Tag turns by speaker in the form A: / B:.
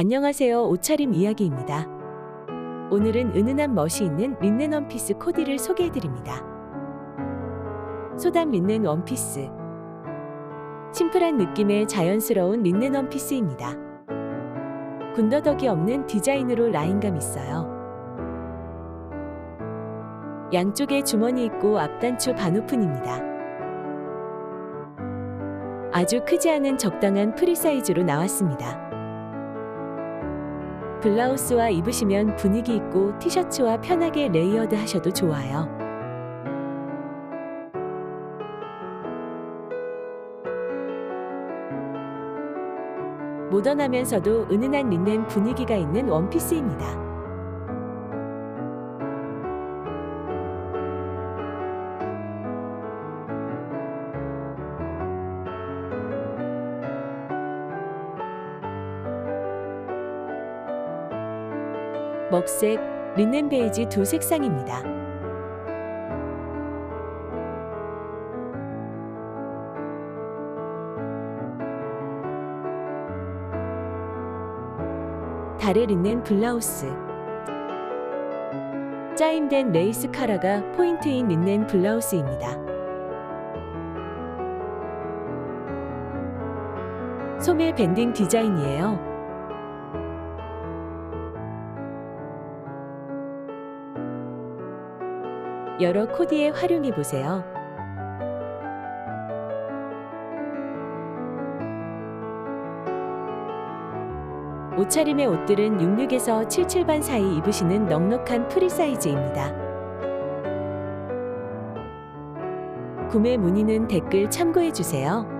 A: 안녕하세요. 옷차림 이야기입니다. 오늘은 은은한 멋이 있는 린넨 원피스 코디를 소개해드립니다. 소담 린넨 원피스. 심플한 느낌의 자연스러운 린넨 원피스입니다. 군더더기 없는 디자인으로 라인감 있어요. 양쪽에 주머니 있고 앞단추 반오픈입니다. 아주 크지 않은 적당한 프리 사이즈로 나왔습니다. 블라우스와 입으시면 분위기 있고 티셔츠와 편하게 레이어드 하셔도 좋아요. 모던하면서도 은은한 린넨 분위기가 있는 원피스입니다. 먹색, 린넨 베이지 두 색상입니다. 다래 린넨 블라우스 짜임된 레이스 카라가 포인트인 린넨 블라우스입니다. 소매 밴딩 디자인이에요. 여러 코디에 활용해 보세요. 옷차림의 옷들은 66에서 77반 사이 입으시는 넉넉한 프리 사이즈입니다. 구매 문의는 댓글 참고해 주세요.